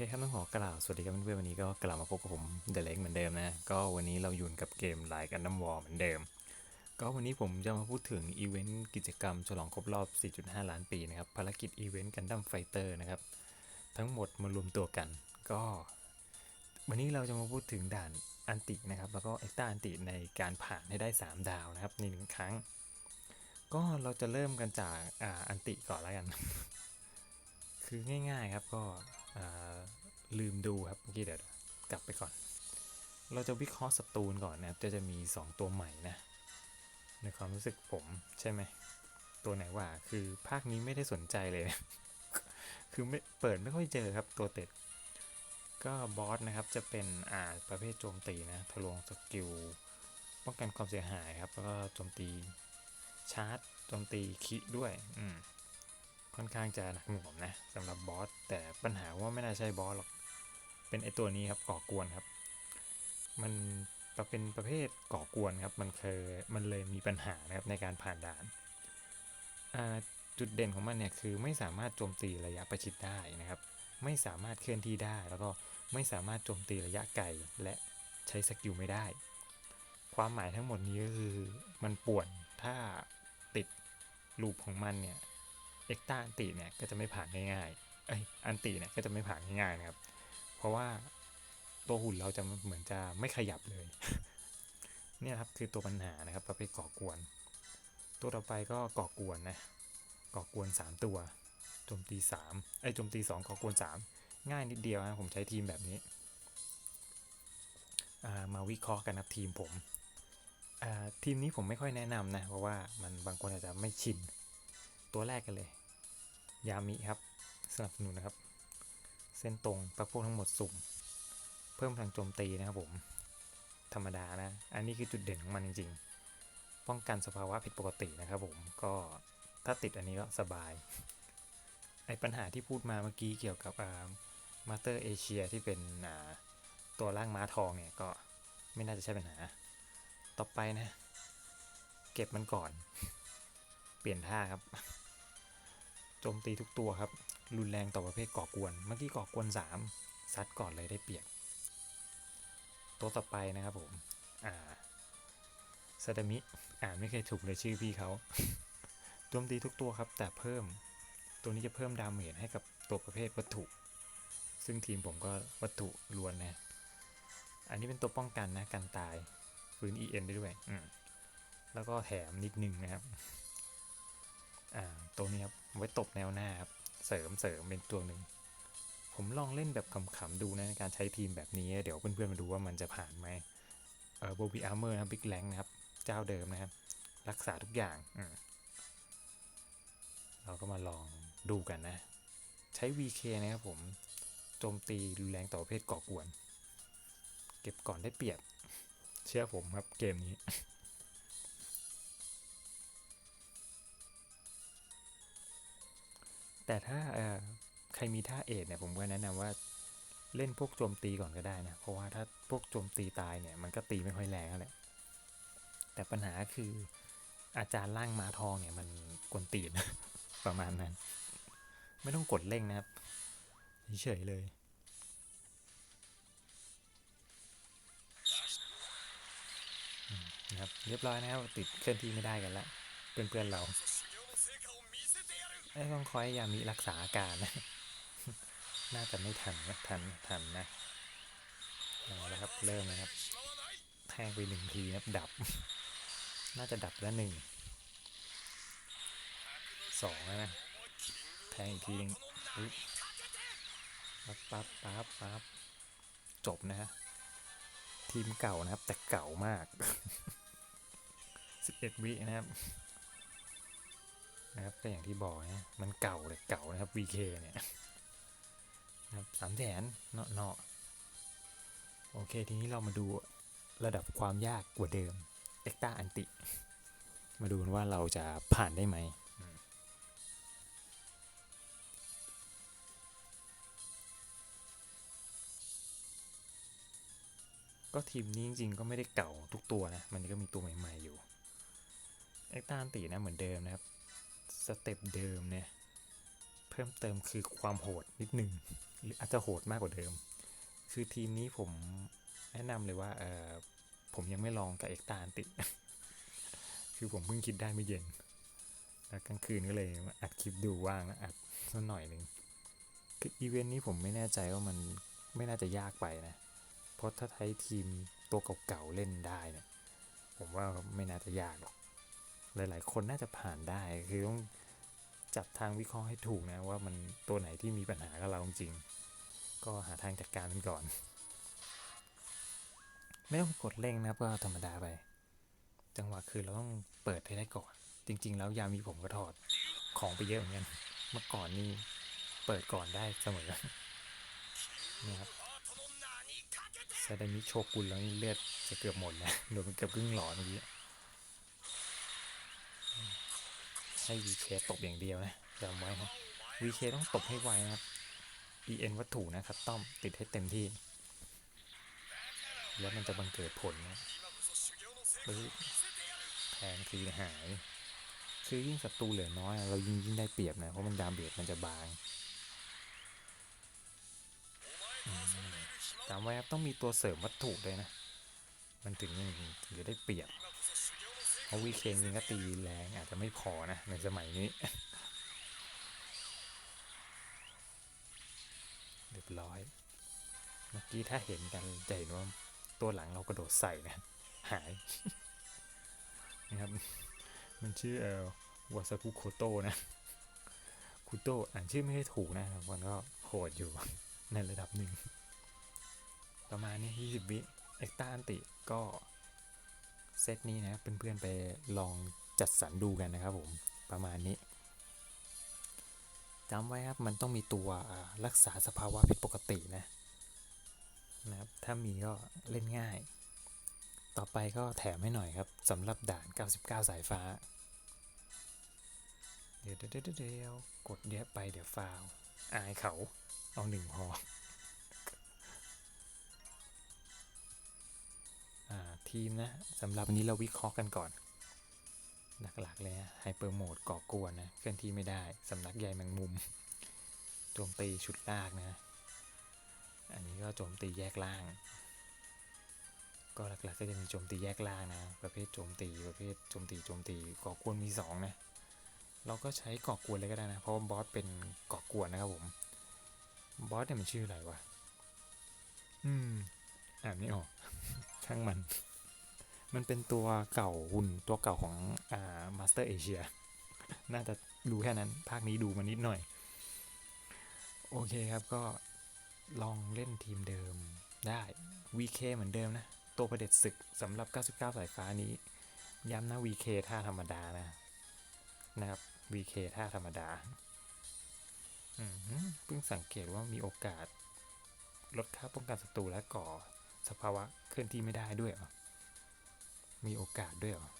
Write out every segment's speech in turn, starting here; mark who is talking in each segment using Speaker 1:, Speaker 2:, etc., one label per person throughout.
Speaker 1: เคครับต้องขอกล่าวสวัสดีครับเพื่อนๆวันนี้ก็กลับมาพบกับผมเดลเล็กเหมือนเดิมนะ ก็วันนี้เราอยู่กับเกมไลน์กันน้ำวอลเหมือนเดิม ก็วันนี้ผมจะมาพูดถึงอีเวนต์กิจกรรมฉลองครบรอบ 4.5 ล้านปีนะครับ ภารกิจอีเวนต์กันดั้มไฟเตอร์นะครับ ทั้งหมดมารวมตัวกัน ก็ วันนี้เราจะมาพูดถึงด่านอันตินะครับ แล้วก็เอ็กต้าอันติในการผ่านให้ได้ 3 ดาวนะครับในหนึ่งครั้ง ก็เราจะเริ่มกันจากอ่าอันติก่อนแล้วกัน คือง่าย ๆครับก็ ลืมดูครับเมื่อกี้เดี๋ยวกลับไปก่อน เราจะวิเคราะห์ศัตรูนก่อนนะครับ จะจะมี 2 ตัวใหม่นะ ในความรู้สึกผมใช่ไหม ตัวไหนว่าคือภาคนี้ไม่ได้สนใจเลย คือไม่เปิดไม่ค่อยเจอครับตัวเต็ด ก็บอสนะครับจะเป็นอ่าประเภทโจมตีนะ ทะลวงสกิลป้องกันความเสียหายครับ แล้วก็โจมตีชาร์จโจมตีคิด้วย อืม ค่อนข้างจะหนักหน่วงนะสำหรับบอสแต่ปัญหาว่าไม่น่าใช่บอสหรอก เป็นไอตัวนี้ครับก่อกวนครับ มันเป็นประเภทก่อกวนครับ มันเคยมันเลยมีปัญหานะครับในการผ่านด่าน จุดเด่นของมันเนี่ยคือไม่สามารถโจมตีระยะประชิดได้นะครับ ไม่สามารถเคลื่อนที่ได้ แล้วก็ไม่สามารถโจมตีระยะไกลและใช้สกิลไม่ได้ ความหมายทั้งหมดนี้ก็คือมันป่วนถ้าติดลูปของมันเนี่ย เอ็กตาอันติเนี่ยก็จะไม่ผ่านง่ายๆเอ้ยอันติเนี่ยก็จะไม่ผ่านง่ายๆนะครับ เพราะว่าตัวหุ่นเราจะเหมือนจะไม่ขยับเลย เนี่ยครับคือตัวปัญหานะครับประเภทก่อกวน ตัวต่อไปก็ก่อกวนนะ ก่อกวน 3 ตัว โจมตี3ไอ้โจมตี 2 ก่อกวน 3 ง่ายนิดเดียวนะผมใช้ทีมแบบนี้ามาวิเคราะห์กันนะครับทีมผมทีมนี้ผมไม่ค่อยแนะนำนะ เพราะว่ามันบางคนอาจจะไม่ชิน ตัวแรกกันเลย ยามิครับสนับสนุนนะครับ เส้นตรงตะพวกทั้งหมดสุ่ม เพิ่มพลังโจมตีนะครับผม ธรรมดานะ อันนี้คือจุดเด่นของมันจริง ๆ ป้องกันสภาวะผิดปกตินะครับผมก็ถ้าติดอันนี้ก็สบาย ไอ้ปัญหาที่พูดมาเมื่อกี้เกี่ยวกับมาสเตอร์เอเชียที่เป็นตัวร่างม้าทองเนี่ยก็ไม่น่าจะใช่ปัญหา ต่อไปนะ เก็บมันก่อน เปลี่ยนท่าครับ โจมตีทุกตัวครับ รุนแรงต่อประเภทก่อกวน เมื่อกี้ก่อกวน 3 ซัดก่อนเลยได้เปรียบ ตัวต่อไปนะครับผม อ่าซาดามิ อ่านไม่เคยถูกเลยชื่อพี่เขา โจมตีทุกตัวครับ แต่เพิ่ม ตัวนี้จะเพิ่มดาเมจให้กับตัวประเภทวัตถุ ซึ่งทีมผมก็วัตถุล้วนนะ อันนี้เป็นตัวป้องกันนะกันตายฟื้น EN ได้ด้วย อืมแล้วก็แถมนิดนึงนะครับ อ่าตัวนี้ครับไว้ตบแนวหน้าครับเสริมเสริมเป็นตัวหนึ่งผมลองเล่นแบบขำๆดูนะในการใช้ทีมแบบนี้เดี๋ยวเพื่อนๆมาดูว่ามันจะผ่านไหมเออโบบีอาร์เมอร์นะบิ๊กแลงนะครับเจ้าเดิมนะครับ รักษาทุกอย่างอืมเราก็มาลองดูกันนะ ใช้ VK นะครับผมโจมตีรุนแรงต่อประเพศก่อกวน เก็บก่อนได้เปรียบ เชื่อผมครับเกมนี้ แต่ถ้าเออใครมีท่าเอทเนี่ยผมก็แนะนำว่าเล่นพวกโจมตีก่อนก็ได้นะ เพราะว่าถ้าพวกโจมตีตายเนี่ยมันก็ตีไม่ค่อยแรงแหละแต่ปัญหาคืออาจารย์ล่างมาทองเนี่ยมันกวนตีน ประมาณนั้น ไม่ต้องกดเร่งนะครับเฉยเลย นะครับ เรียบร้อยนะครับ ติดเคลื่อนที่ไม่ได้กันล้วเพื่อนๆเรา ไอ้ต้องคอยยามีรักษาอาการนะน่าจะไม่ทันนะทันทันนะเอาละครับ เริ่มนะครับ แทงไปหนึ่งทีนะครับดับ น่าจะดับแล้วหนึ่งสองนะแทงอีกทีนึงปั๊บปั๊บปั๊บปั๊บจบนะฮะทีมเก่านะครับ แต่เก่ามาก 11 วินะครับ นะครับก็อย่างที่บอกนะมันเก่าเลยเก่านะครับ VK เนี่ยนะครับสามแสนเนาะเนาะโอเค ทีนี้เรามาดูระดับความยากกว่าเดิมเอ็กตาอันติ มาดูว่าเราจะผ่านได้ไหมอืมก็ทีมนี้จริงๆก็ไม่ได้เก่าทุกตัวนะ มันก็มีตัวใหม่ๆอยู่เอ็กตาอันตินะเหมือนเดิมนะครับ สเต็ปเดิมเนี่ย เพิ่มเติมคือความโหดนิดหนึ่งหรืออาจจะโหดมากกว่าเดิม คือทีมนี้ผมแนะนำเลยว่าเออผมยังไม่ลองกับเอ็กตาอันติ คือผมเพิ่งคิดได้ไม่เย็น แล้วกลางคืนก็เลยอัดคลิปดูว่างแล้วอัดสักหน่อยหนึ่งคืออีเวนต์นี้ผมไม่แน่ใจว่ามันไม่น่าจะยากไปนะ เพราะถ้าใช้ทีมตัวเก่าๆเล่นได้เนี่ย ผมว่าไม่น่าจะยากหรอก หลาย ๆ คนน่าจะผ่านได้ คือต้องจับทางวิเคราะห์ให้ถูกนะว่ามันตัวไหนที่มีปัญหากับเราจริง ก็หาทางจัดการมันก่อน ไม่ต้องกดเร่งนะครับก็ธรรมดาไป จังหวะคือเราต้องเปิดให้ได้ก่อน จริง ๆ แล้วยามีผมก็ถอดของไปเยอะเหมือนกัน เมื่อก่อนนี่เปิดก่อนได้เสมอนี่ครับซาดามิโชกุนแล้วนี่เลือดจะเกือบหมดแล้วโดนไปเกือบครึ่งหลอดเมื่อกี้ ให้วีเคตบอย่างเดียวนะจำไว้นะวีเคต้องตบให้ไวนะครับ EN วัตถุนะครับต้อมติดให้เต็มที่ แล้วมันจะบังเกิดผลนะปึ๊บแทงทีหาย คือยิ่งศัตรูเหลือน้อย เรายิ่งยิ่งได้เปรียบนะเพราะมันดามเมจมันจะบางจำไว้ครับต้องมีตัวเสริมวัตถุด้วยนะ มันถึงถึงจะได้เปรียบ เพราะวีเคนยิงก็ตีแรงอาจจะไม่พอนะในสมัยนี้ เรียบร้อย เมื่อกี้ถ้าเห็นกันจะเห็นว่าตัวหลังเรากระโดดใส่นะ หายนะครับ มันชื่อเอ่อวาซากุโคโตนะคุโตอ่านชื่อไม่ได้ถูกนะครับมันก็โหดอยู่ในระดับหนึ่ง ประมาณนี้ 20 วิ เอ็กตาอันติก็ เซตนี้นะเพื่อนๆไปลองจัดสรรดูกันนะครับผมประมาณนี้จำไว้ครับมันต้องมีตัวรักษาสภาวะผิดปกตินะนะครับถ้ามีก็เล่นง่าย ต่อไปก็แถมให้หน่อยครับสำหรับด่าน 99 สายฟ้า เดี๋ยวเดี๋ยวเดี๋ยวเดี๋ยวกดเยอะไปเดี๋ยวฟาวอายเขาเอาหนึ่งพอ ทีมนะสำหรับวันนี้เราวิเคราะห์กันก่อน หลักๆเลยนะไฮเปอร์โหมดก่อกวนนะเคลื่อนที่ไม่ได้สำนักใยแมงมุมโจมตีชุดลากนะ อันนี้ก็โจมตีแยกล่าง ก็หลักๆก็จะมีโจมตีแยกล่างนะ ประเภทโจมตีประเภทโจมตีโจมตีก่อกวนมีสองนะเราก็ใช้ก่อกวนเลยก็ได้นะ เพราะว่าบอสเป็นก่อกวนนะครับผมบอสเนี่ยมันชื่ออะไรวะ อืม อ่านไม่ออกช่างมัน มันเป็นตัวเก่าหุ่นตัวเก่าของอ่ามาสเตอร์เอเชียน่าจะรู้แค่นั้น ภาคนี้ดูมานิดหน่อย โอเคครับก็ลองเล่นทีมเดิมได้ VK เหมือนเดิมนะ ตัวประเด็จศึกสำหรับ 99 สายฟ้านี้ ย้ำนะ VK ท่าธรรมดานะ นะครับ VK ท่าธรรมดาเพิ่งสังเกตว่ามีโอกาส ลดค่าป้องกันศัตรูและก่อสภาวะเคลื่อนที่ไม่ได้ด้วยเหรอ มีโอกาสด้วยเหรอ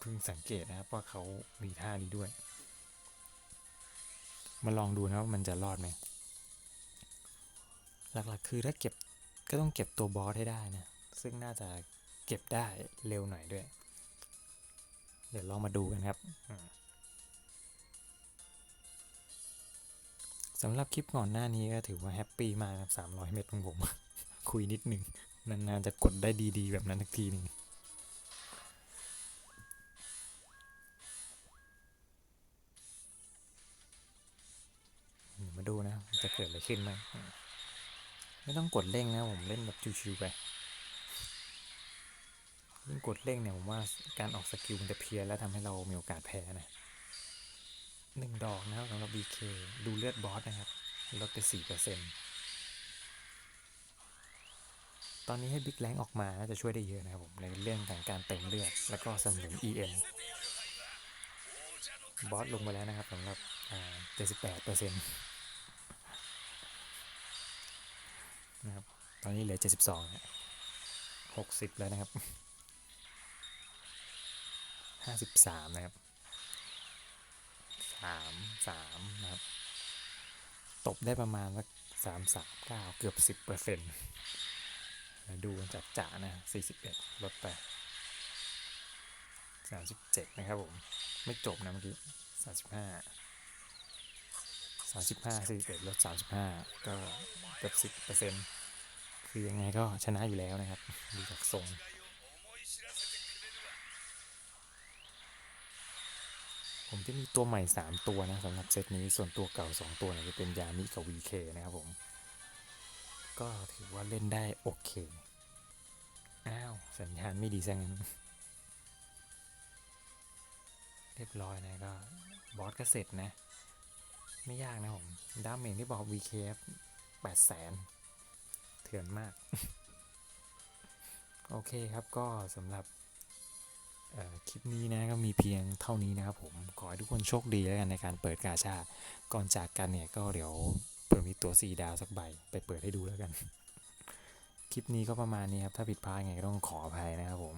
Speaker 1: เพิ่งสังเกตนะครับว่าเขามีท่านี้ด้วย มาลองดูนะว่ามันจะรอดไหมหลักๆคือถ้าเก็บก็ต้องเก็บตัวบอสให้ได้นะ ซึ่งน่าจะเก็บได้เร็วหน่อยด้วย เดี๋ยวลองมาดูกันครับสำหรับคลิปก่อนหน้านี้ก็ถือว่าแฮปปี้มากครับ300 เมตรของผม คุยนิดหนึ่งนานๆจะกดได้ดีๆ แบบนั้นทักทีหนึ่ง ดูนะจะเกิดอะไรขึ้นไหมไม่ต้องกดเร่งนะผมเล่นแบบชิวๆไปยิ่งกดเร่งเนี่ยผมว่าการออกสกิลมันจะเพลียและทำให้เรามีโอกาสแพ้นะหนึ่งดอกนะครับสำหรับ BK ดูเลือดบอสนะครับลดไปสี่เปอร์เซ็นต์ตอนนี้ให้บิ๊กแรงออกมาน่าจะช่วยได้เยอะนะครับผมในเรื่องของการเติมเลือด แล้วก็สนุน EN บอสลงไปแล้วนะครับสำหรับเจ็ดสิบแปดเปอร์เซ็นต์นะครับ ต อนนี้เหลือเจ็ดสิบสองหกสิบแล้วนะครับห้าสิบสามนะครับสามสามนะครับ ตบได้ประมาณสักสามสามเก้าเกือบสิบเปอร์เซ็นต์ดูจัดจ่านะสี่สิบเอ็ดลดไปสามสิบเจ็ดนะครับผม ไม่จบนะเมื่อกี้สามสิบห้าส35 41ลด35 ก็เกือบ10เปอร์เซ็นต์ คือยังไงก็ชนะอยู่แล้วนะครับดูจากทรงผมจะมีตัวใหม่ 3 ตัวนะสำหรับเซตนี้ส่วนตัวเก่า 2 ตัวเนี่ยจะเป็นยามิกับ VK นะครับผม ก็ถือว่าเล่นได้โอเค อ้าว สัญญาณไม่ดีซะงั้น เรียบร้อยนะก็ บอสก็เสร็จนะ ไม่ยากนะผมดาเมจที่บอก VKF 8แสน เถื่อนมาก โอเคครับก็สำหรับคลิปนี้นะก็มีเพียงเท่านี้นะครับผมขอให้ทุกคนโชคดีแล้วกันในการเปิดกาชาก่อนจากกันเนี่ยก็เดี๋ยวเปิดมีตัว4ดาวสักใบไปเปิดให้ดูแล้วกัน คลิปนี้ก็ประมาณนี้ครับ ถ้าผิดพลาดไงก็ต้องขออภัยนะครับผม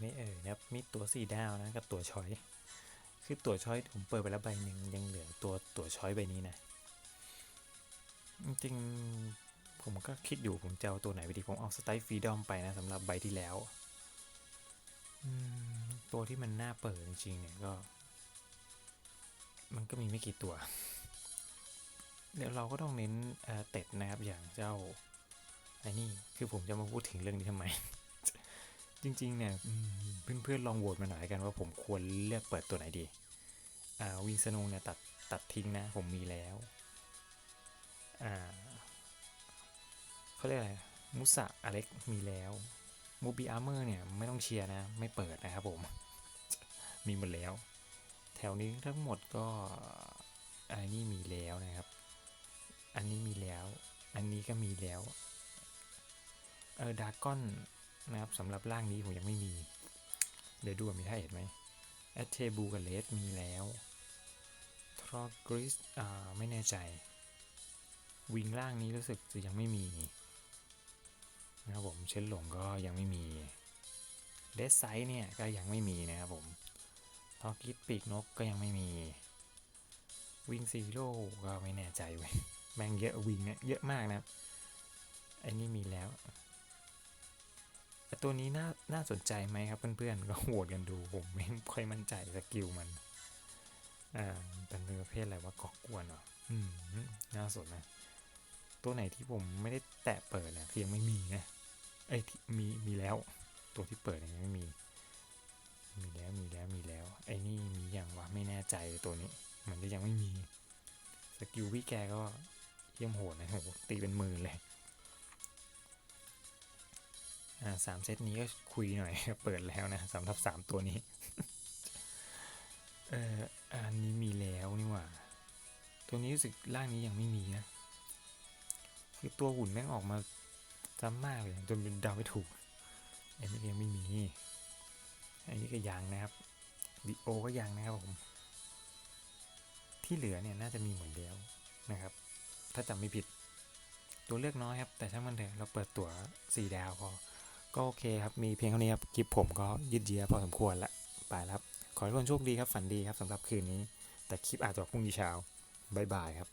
Speaker 1: ไม่เอ่ยนะครับมีตัวสี่ดาวนะกับตัวช้อยคือตัวช้อยผมเปิดไปแล้วใบหนึ่งยังเหลือตัวตัวช้อยใบนี้นะ จริงๆผมก็คิดอยู่ผมจะเอาตัวไหนไปดีผมเอาสไตล์ฟรีดอมไปนะสำหรับใบที่แล้วตัวที่มันน่าเปิดจริงๆเนี่ยก็ มันก็มีไม่กี่ตัว เดี๋ยวเราก็ต้องเน้นเเต็ดนะครับอย่างเจ้าไอ้นี่คือผมจะมาพูดถึงเรื่องนี้ทำไม จริงๆเนี่ยเพื่อนๆลองโหวตมาหน่อยกันว่าผมควรเลือกเปิดตัวไหนดี อ่าวิงสโนเนี่ยตัดตัดทิ้งนะ ผมมีแล้ว อ่าเขาเรียกอะไร มุสะอเล็กมีแล้วมูบีอาร์เมอร์เนี่ยไม่ต้องเชียร์นะ ไม่เปิดนะครับผม มีหมดแล้ว แถวนี้ทั้งหมดก็อันนี้มีแล้วนะครับ อันนี้มีแล้ว อันนี้ก็มีแล้ว เออดากอน นะครับสำหรับร่างนี้ผมยังไม่มี เดี๋ยวดูมีท่าเห็นไหมแอตเทบูกับเลสมีแล้วทรอกริสอ่าไม่แน่ใจ วิงล่างนี้รู้สึกจะยังไม่มีนะครับผมเชนหลงก็ยังไม่มีเดสไซเนี่ยก็ยังไม่มีนะครับผมทอกิสปีกนกก็ยังไม่มีวิงซีโร่ก็ไม่แน่ใจเว้ยแม่งเยอะวิงเนี่ยเยอะมากนะครับไอ้นี่มีแล้ว แต่ตัวนี้น่าน่าสนใจไหมครับเพื่อนๆก็โหวตกันดูผมไม่ค่อยมั่นใจสกิลมันอ่าเป็นประเภทอะไรว่ากาะกวนเหรออืมน่าสนนะ ตัวไหนที่ผมไม่ได้แตะเปิดเนี่ยคือยังไม่มีนะเอ้ที่มีมีแล้ว ตัวที่เปิดยังไม่มี มีแล้วมีแล้วมีแล้ว ไอ้นี่มีอย่างวะไม่แน่ใจตัวนี้มือนจะยังไม่มีสกิลพี่แกก็เยี่ยมโหดนะโหตีเป็นหมื่นเลย สามเซตนี้ก็คุยหน่อย เปิดแล้วนะสำหรับสามตัวนี้ เอ่ออันนี้มีแล้วนี่หว่า ตัวนี้รู้สึกร่างนี้ยังไม่มีนะ คือตัวหุ่นแม่งออกมาซ้ำมากเลยจนเป็นดาไม่ถูก อันนี้ยังไม่มี อันนี้ก็ยังนะครับดิโอก็ยังนะครับผม ที่เหลือเนี่ยน่าจะมีหมดแล้วนะครับ ถ้าจำไม่ผิดตัวเลือกน้อยครับ แต่ช่างมันเถอะเราเปิดตัวสี่ดาวพอ ก็โอเคครับ มีเพียงเท่านี้ครับคลิปผมก็ยืดเยื้อพอสมควรละไปแล้วครับ ขอให้ทุกคนโชคดีครับ ฝันดีครับสำหรับคืนนี้ แต่คลิปอาจจะออกพรุ่งนี้เช้าบายบายครับ